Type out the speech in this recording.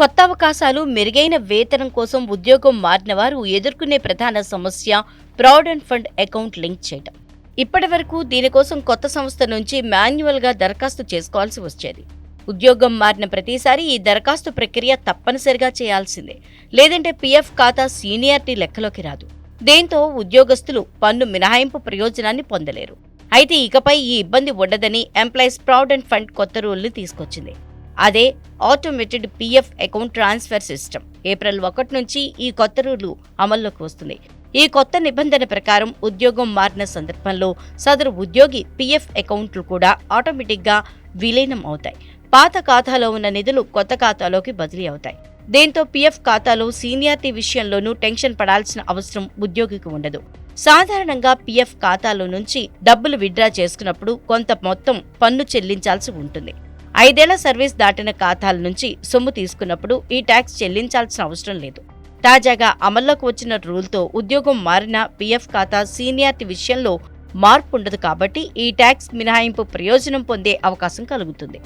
కొత్త అవకాశాలు మెరుగైన వేతనం కోసం ఉద్యోగం మారిన వారు ఎదుర్కొనే ప్రధాన సమస్య ప్రావిడెంట్ ఫండ్ అకౌంట్ లింక్ చేయడం ఇప్పటి వరకు దీనికోసం కొత్త సంస్థ నుంచి మాన్యువల్గా దరఖాస్తు చేసుకోవాల్సి వచ్చేది. ఉద్యోగం మారిన ప్రతిసారి ఈ దరఖాస్తు ప్రక్రియ తప్పనిసరిగా చేయాల్సిందే. లేదంటే పీఎఫ్ ఖాతా సీనియారిటీ లెక్కలోకి రాదు. దీంతో ఉద్యోగస్తులు పన్ను మినహాయింపు ప్రయోజనాన్ని పొందలేరు. అయితే ఇకపై ఈ ఇబ్బంది ఉండదని ఎంప్లాయీస్ ప్రావిడెంట్ ఫండ్ కొత్త రూల్ని తీసుకొచ్చింది. అదే automated PF account transfer system April ఒకటి నుంచి ఈ కొత్త రూలు అమల్లోకి వస్తుంది ఈ కొత్త నిబంధన ప్రకారం ఉద్యోగం మారిన సందర్భంలో సదరు ఉద్యోగి పీఎఫ్ అకౌంట్లు కూడా ఆటోమేటిక్గా విలీనం అవుతాయి. పాత ఖాతాలో ఉన్న నిధులు కొత్త ఖాతాలోకి బదిలీ అవుతాయి. దీంతో పీఎఫ్ ఖాతాలో సీనియారిటీ విషయంలోనూ టెన్షన్ పడాల్సిన అవసరం ఉద్యోగికి ఉండదు. సాధారణంగా పీఎఫ్ ఖాతాలో నుంచి డబ్బులు విత్డ్రా చేసుకున్నప్పుడు కొంత మొత్తం పన్ను చెల్లించాల్సి ఉంటుంది. ఐదేళ్ళ సర్వీస్ దాటిన ఖాతాల నుంచి సొమ్ము తీసుకున్నప్పుడు ఈ ట్యాక్స్ చెల్లించాల్సిన అవసరం లేదు. తాజాగా అమల్లోకి వచ్చిన రూల్తో ఉద్యోగం మారిన పీఎఫ్ ఖాతా సీనియారిటీ విషయంలో మార్పు ఉండదు కాబట్టి ఈ ట్యాక్స్ మినహాయింపు ప్రయోజనం పొందే అవకాశం కలుగుతుంది.